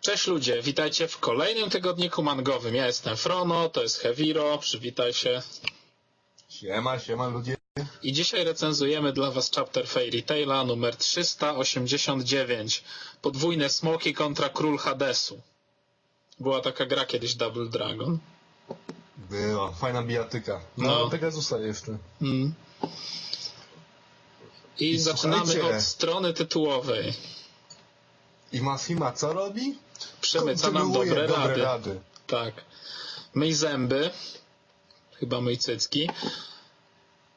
Cześć ludzie, witajcie w kolejnym tygodniku mangowym. Ja jestem Frono, to jest Heviro, przywitaj się. Siema, siema ludzie. I dzisiaj recenzujemy dla was chapter Fairy Taila numer 389. Podwójne smoki kontra król Hadesu. Była taka gra kiedyś Double Dragon. Była, fajna bijatyka. No. No, Pegasusa jeszcze. Mm. I, I zaczynamy słuchajcie. od strony tytułowej. I Mafima co robi? Przemyca nam Kontynuuje dobre rady. rady. Tak. Myj zęby. Chyba myj cycki.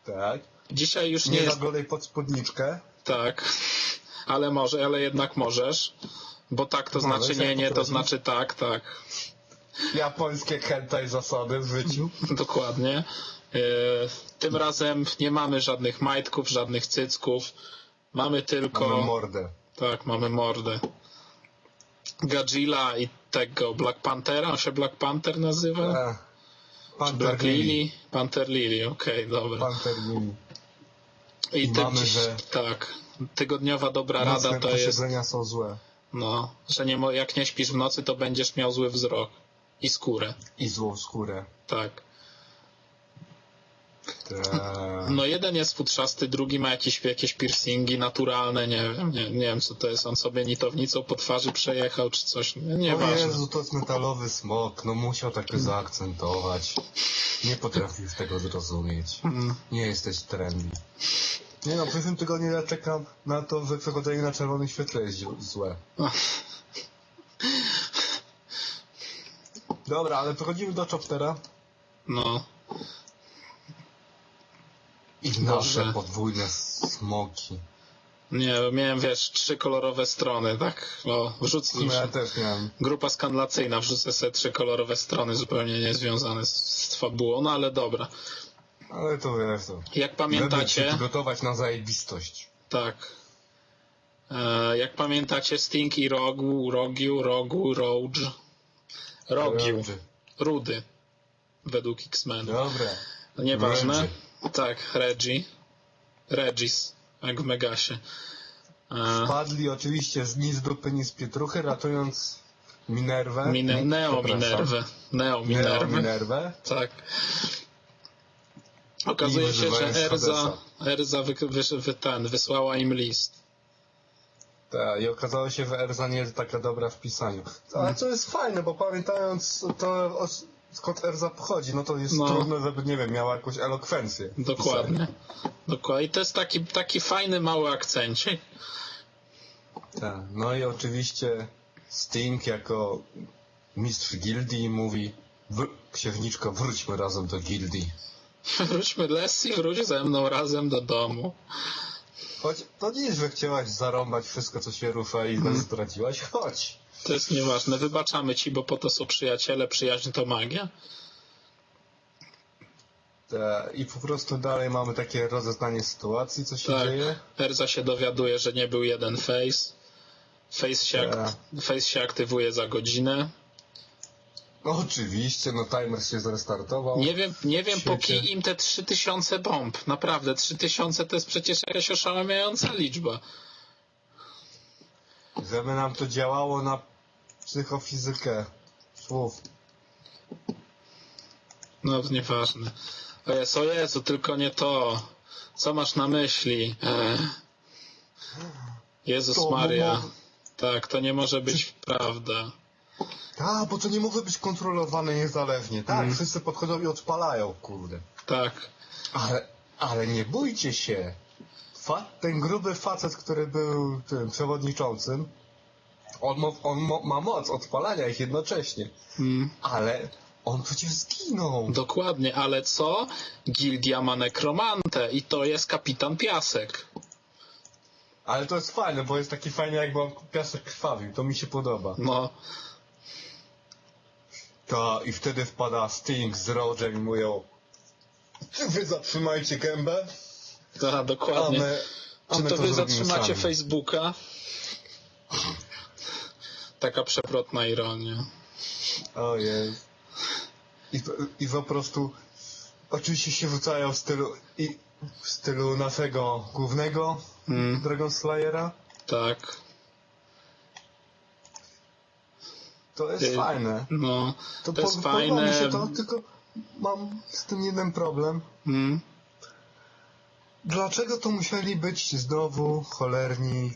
Tak. Dzisiaj już nie Nie jest zagolej pod spódniczkę. Tak, ale może, ale jednak możesz. Bo tak to Możesz, znaczy nie, nie, to znaczy tak, tak. Japońskie hentai zasady w życiu. Dokładnie. E, Tym razem nie mamy żadnych majtków, żadnych cycków. Mamy tylko. Mamy mordę. tak, mamy mordę. Godzilla i tego Black Panthera. On się Black Panther nazywa? E, Czy Panther Black Lily. Lily? Panther Lily, okej, dobra. Panther Lily. I I ty mamy, dziś, że- tak. Tygodniowa dobra rada to jest. są złe. No, że nie, jak nie śpisz w nocy, to będziesz miał zły wzrok. I skórę. I złą skórę. Tak. Te... No jeden jest futrzasty, drugi ma jakieś, jakieś piercingi naturalne, nie wiem, nie, nie wiem co to jest. On sobie nitownicą po twarzy przejechał czy coś, nie, O nieważne. Jezu, to jest metalowy smok. No musiał tak zaakcentować. Nie potrafisz tego zrozumieć. Mm, Nie jesteś trendy. Nie no, w przyszłym tygodniu ja czekam na to, że przechodzenie na czerwonym świetle jest złe. Dobra, ale przechodzimy do chaptera. No, Nasze podwójne smoki. nie, miałem wiesz, trzy kolorowe strony, tak? No, wrzucę, No ja też miałem. grupa skandalacyjna, wrzucę sobie trzy kolorowe strony zupełnie niezwiązane z, z fabułą, no ale dobra. Ale to wiesz to. Jak pamiętacie, przygotować na zajebistość. Tak. E, jak pamiętacie, Sting i Rogu, Rogiu, Rogu, Rogue, Rogiu. Rudy, według X-Men. Dobra. No Nieważne. Tak, Reggie. Regis, jak w Megasie. E, Padli oczywiście z ni z dupy, ni z pietruchy, ratując Minerwę. Mine, Neo. Minerwę. Neo Neo Minerwę. Minerwę. Tak. Okazuje się, że Erza. Erza wy, wy, wy, ten, wysłała im list. Tak, i okazało się, że Erza nie jest taka dobra w pisaniu. Ale co jest fajne, bo pamiętając to, skąd Erza pochodzi, no to jest No. trudno, żeby, nie wiem, miała jakąś elokwencję. Dokładnie. Dokładnie. I to jest taki, taki fajny, mały akcencik. Tak. No i oczywiście Sting jako mistrz gildii mówi "Wr- księżniczko, wróćmy razem do gildii. Wróćmy Leslie, wróć ze mną razem do domu. Choć to nie jest, że chciałaś zarąbać wszystko, co się rusza i Mhm. nas zdradziłaś. Chodź. To jest nieważne. Wybaczamy ci, bo po to są przyjaciele, przyjaźń to magia. Ta, I po prostu dalej mamy takie rozeznanie sytuacji, co się Tak. dzieje. Erza się dowiaduje, że nie był jeden face. Face się, ak- Tak. face się aktywuje za godzinę. No oczywiście, no timer się zrestartował. Nie wiem, nie wiem po kij im te 3000 bomb. Naprawdę, 3000 to jest przecież jakaś oszałamiająca liczba. Żeby nam to działało na psychofizykę słów. No, nieważne. O Jezu, o Jezu, tylko nie to. Co masz na myśli? Ech. Jezus To Maria. było- Tak, to nie może być prawda. A, bo to nie może być kontrolowane niezależnie. Tak, Mhm. wszyscy podchodzą i odpalają, kurde. Tak. Ale, ale nie bójcie się. Fa ten gruby facet, który był tym przewodniczącym, on, mo on ma moc odpalania ich jednocześnie. Mm, Ale on przecież zginął. dokładnie, ale co? Gildia ma nekromantę i to jest kapitan Piasek. Ale to jest fajne, bo jest taki fajny, jakby on piasek krwawił. To mi się podoba. No, To i wtedy wpada Sting z Rogerem i mówią Czy wy zatrzymajcie gębę? tak, A dokładnie. my, a Czy my to wy zatrzymacie sami. Facebooka? Taka przewrotna ironia. O jest. I, I po prostu oczywiście się rzucają w stylu i w stylu naszego głównego Mm, Dragon Slayera. tak. To jest Y, fajne. No, To, to jest po- podoba mi fajne. się to, tylko mam z tym jeden problem. Mm. Dlaczego to musieli być znowu cholerni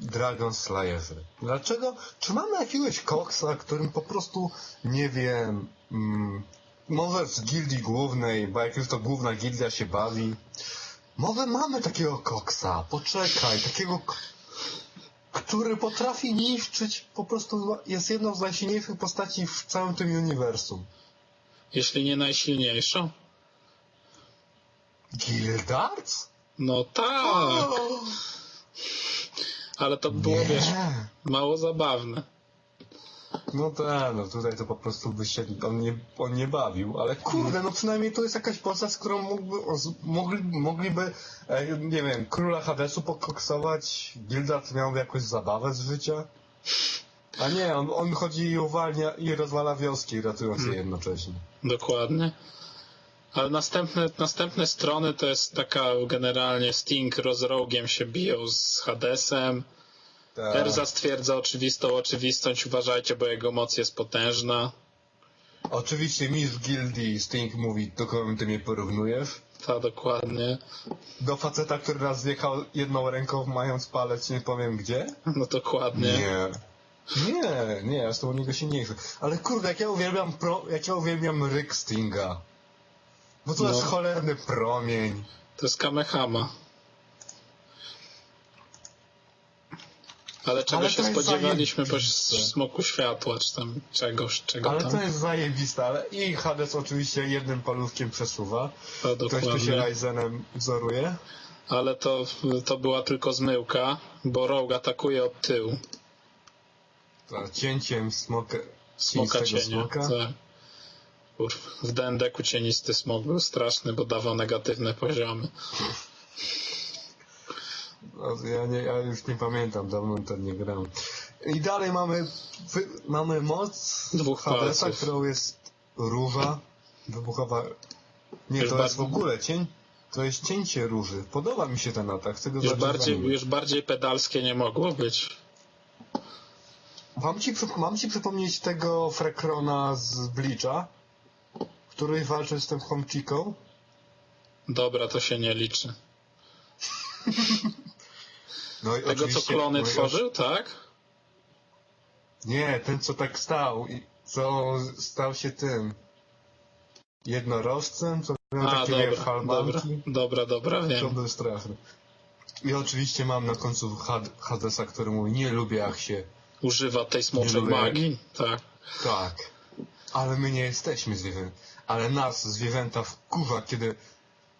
Dragon Slayerzy? Dlaczego? Czy mamy jakiegoś koksa, którym po prostu, nie wiem, mm, może z gildii głównej, bo jak już to główna gildia się bawi, może mamy takiego koksa, poczekaj, takiego, który potrafi niszczyć, po prostu jest jedną z najsilniejszych postaci w całym tym uniwersum. Jeśli nie najsilniejszą. Gildarts? No tak, ale to było, wiesz, Nie. mało zabawne. No tak, no tutaj to po prostu by się on nie, on nie bawił, ale kurde, no przynajmniej to jest jakaś postać, z którą mógłby, mogli, mogliby, e, nie wiem, króla Hadesu pokoksować, Gildart miałby jakąś zabawę z życia. A nie, on, on chodzi i uwalnia i rozwala wioski, ratując je jednocześnie. Dokładnie. Ale następne, następne strony to jest taka generalnie Sting rozrogiem się biją z Hadesem. Tak. Erza stwierdza oczywistą oczywistość, uważajcie, bo jego moc jest potężna. Oczywiście mistrz gildii Sting mówi, do kogo ty mnie porównujesz? Ta dokładnie. Do faceta, który raz zjechał jedną ręką mając palec, nie powiem gdzie? No dokładnie. Nie. Nie, nie, ja jestem u niego silniejszy. Ale kurde, jak ja uwielbiam pro, jak ja uwielbiam ryk Stinga. Bo to No. jest cholerny promień. To jest Kamehama. Ale czego Ale się spodziewaliśmy po smoku światła, czy tam czegoś, czego Ale tam. to jest zajebiste, ale i Hades oczywiście jednym paluszkiem przesuwa. To Ktoś tu się dokładnie. Ryzenem wzoruje. Ale to, to była tylko zmyłka, bo Rogue atakuje od tyłu. Tak, cięciem smoka, Smoka cienia. smoka. Tak. Kur- W DND-ku cienisty smok był straszny, bo dawał negatywne poziomy. No, Ja, nie, ja już nie pamiętam, dawno to nie grałem. I dalej mamy, wy, mamy moc Dwóch Hadesa, którą jest róża wybuchowa. Nie, Już to jest w ogóle cień. To jest cięcie róży. Podoba mi się ten atak. Chcę go Już bardziej, już bardziej pedalskie nie mogło być. Mam ci, mam ci przypomnieć tego Frekrona z Bleacha, który walczył z tym Homchiką. Dobra, to się nie liczy. No Tego, co klony no tworzył, tak? Nie, ten co tak stał i co stał się tym jednorożcem, co miał A, takie dobra, wiesz, dobra, dobra, dobra, To wiem. był straszny. I oczywiście mam na końcu Had Hadesa, który mówi, nie lubię jak się... Używa tej smoczej magii, tak. Tak. Ale my nie jesteśmy zwierzętami. Ale nas, zwierzęta, wkurza, kiedy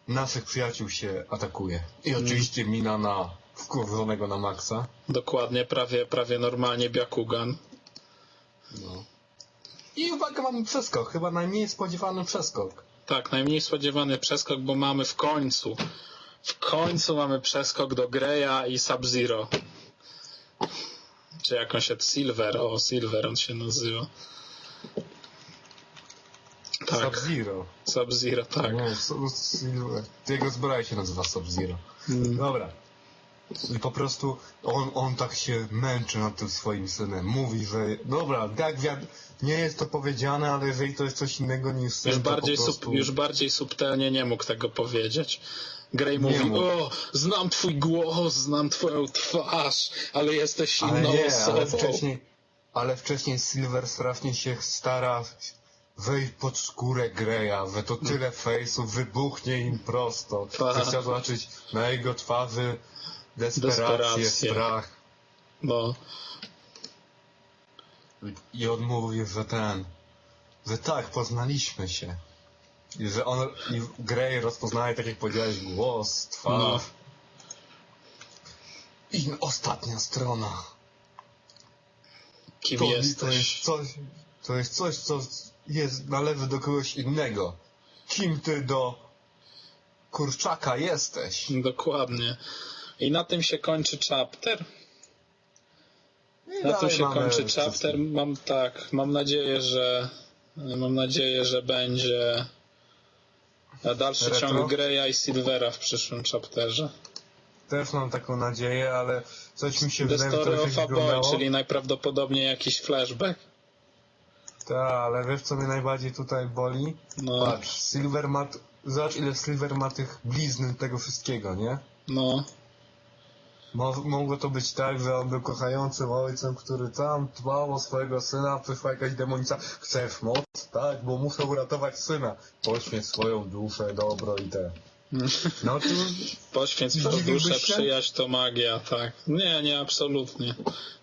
naszych przyjaciół się atakuje. I Mm. oczywiście mina na wkurzonego na maksa. Dokładnie, prawie, prawie normalnie Byakugan. No. I uwaga, mamy przeskok. Chyba najmniej spodziewany przeskok. Tak, najmniej spodziewany przeskok, bo mamy w końcu, w końcu mamy przeskok do Greya i Sub-Zero. Czy jak on się, Silver, o Silver on się nazywa. Tak, Sub-Zero. Sub-Zero, tak. Silver. Jego zbroja się nazywa Sub-Zero. Mm. Dobra. I po prostu on, on tak się męczy nad tym swoim synem. Mówi, że dobra, tak wiad... nie jest to powiedziane, ale jeżeli to jest coś innego niż syn, Już bardziej, prostu... sub, już bardziej subtelnie nie mógł tego powiedzieć. Grey mówi, mógł. o, znam twój głos, znam twoją twarz, ale jesteś Ale inną nie, osobą. ale wcześniej, ale wcześniej Silver strasznie się stara wejść pod skórę Greya, że to tyle face'ów wybuchnie im prosto. Że chciał zobaczyć na jego twarzy desperację, Desperację. strach. No, I on mówi, że ten, że tak, poznaliśmy się. I że on, i Grey rozpoznaje, tak jak powiedziałeś, głos, twarz. No. I ostatnia strona. kim To, to jesteś? jest coś, to jest coś, co jest, należy do kogoś innego. Kim ty do kurczaka jesteś? Dokładnie. I na tym się kończy chapter. I Na tym się kończy chapter. Mam tak, mam nadzieję, że mam nadzieję, że będzie dalszy Retro? ciąg Greya i Silvera w przyszłym chapterze. też mam taką nadzieję, ale coś mi się The wydaje, że Story to of się a Boy, czyli najprawdopodobniej jakiś flashback. Tak, ale wiesz co mnie najbardziej tutaj boli? No, Patrz, Silver ma... Zobacz ile Silver ma tych blizn tego wszystkiego, nie? no, Mo mogło to być tak, że on był kochającym ojcem, który tam dbał o swojego syna, przyszła jakaś demonica, chcesz moc? Tak, bo muszę uratować syna. Poświęć swoją duszę, dobro i te. No to poświęć swoją duszę, się? przyjaźń to magia, tak. Nie, nie, absolutnie.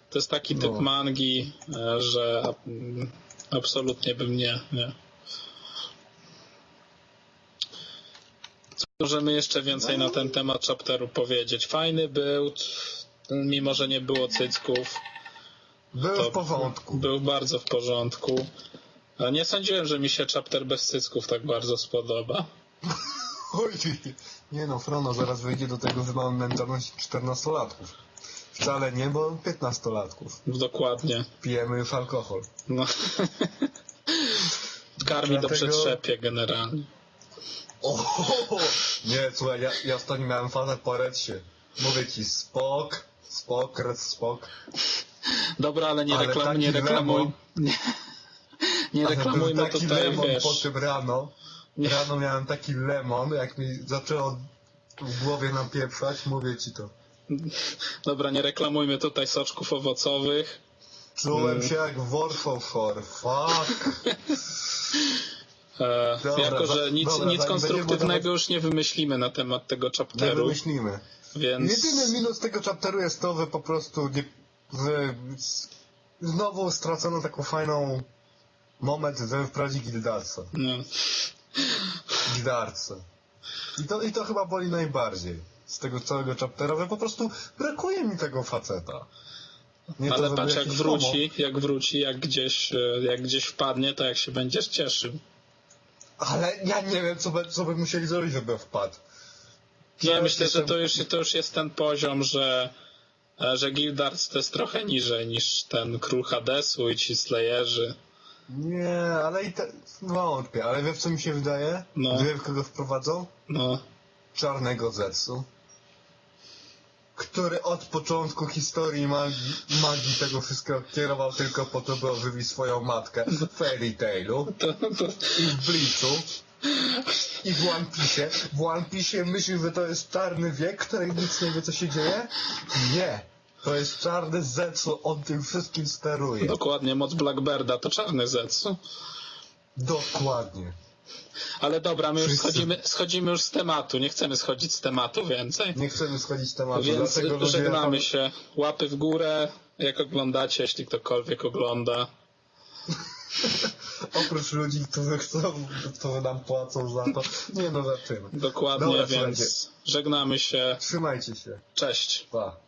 To jest taki typ No. mangi, e, że mm, absolutnie bym nie, nie. Co możemy jeszcze więcej na ten temat chapteru powiedzieć? Fajny był, mimo że nie było cycków. był w porządku. Był bardzo w porządku. A nie sądziłem, że mi się chapter bez cycków tak bardzo spodoba. Oj, nie no, Frono zaraz wyjdzie do tego, że mamy mentalność 14-latków. Wcale nie, bo 15-latków. Dokładnie. Pijemy już alkohol. No. Karmi do Dlatego- przetrzepie generalnie. O, nie, słuchaj, ja, ja ostatnio miałem fazę po Redsie. Mówię ci, spok, spok, red spok. Dobra, ale nie, Ale reklam, nie reklamuj. lemon. Nie, nie reklamujmy był taki tutaj, lemon wiesz. po tym rano. Nie. Rano miałem taki lemon, jak mi zaczęło w głowie napieprzać, mówię ci to. Dobra, nie reklamujmy tutaj soczków owocowych. Czułem się jak Warsaw for fuck. E, Dobra, jako, że nic, dobra, nic konstruktywnego już nie wymyślimy na temat tego Nie chapteru, wymyślimy. więc... Jedyny minus tego chapteru jest to, że po prostu nie, że znowu stracono taką fajną moment, żeby wprowadzić Gildarca. No. Gildarca. I to, I to chyba boli najbardziej z tego całego chaptera, że po prostu brakuje mi tego faceta. Nie Ale patrz, jak wróci, jak wróci, jak gdzieś, e, jak gdzieś wpadnie, to jak się będziesz cieszył. Homo. Ale ja nie wiem, co by, co by musieli zrobić, żeby wpadł. Nie, Zaraz myślę, że to już, to już jest ten poziom, że, e, że Gildarts to jest trochę niżej niż ten Król Hadesu i ci Slayerzy. Nie, ale i te... Wątpię, ale wiesz co mi się wydaje? No. Wiem, kogo wprowadzą? No, czarnego Zetsu, który od początku historii magii, magii tego wszystkiego kierował tylko po to, by ożywić swoją matkę w Fairy Tailu to, to, i w Bleachu i w One Piece. W One Piece myśli, że to jest czarny wiek, który nic nie wie, co się dzieje? Nie. To jest czarny Zetsu, on tym wszystkim steruje. dokładnie, moc Blackbirda to czarny Zetsu. Dokładnie. Ale dobra, my już Wszyscy. schodzimy, schodzimy już z tematu, nie chcemy schodzić z tematu więcej. Nie chcemy schodzić z tematu, Więc dlatego żegnamy się. Łapy w górę, jak oglądacie, jeśli ktokolwiek ogląda. Oprócz ludzi, którzy chcą, którzy nam płacą za to. Nie no, zaczymy. Dokładnie, Dobra, więc słuchajcie. żegnamy się. Trzymajcie się. Cześć. Pa.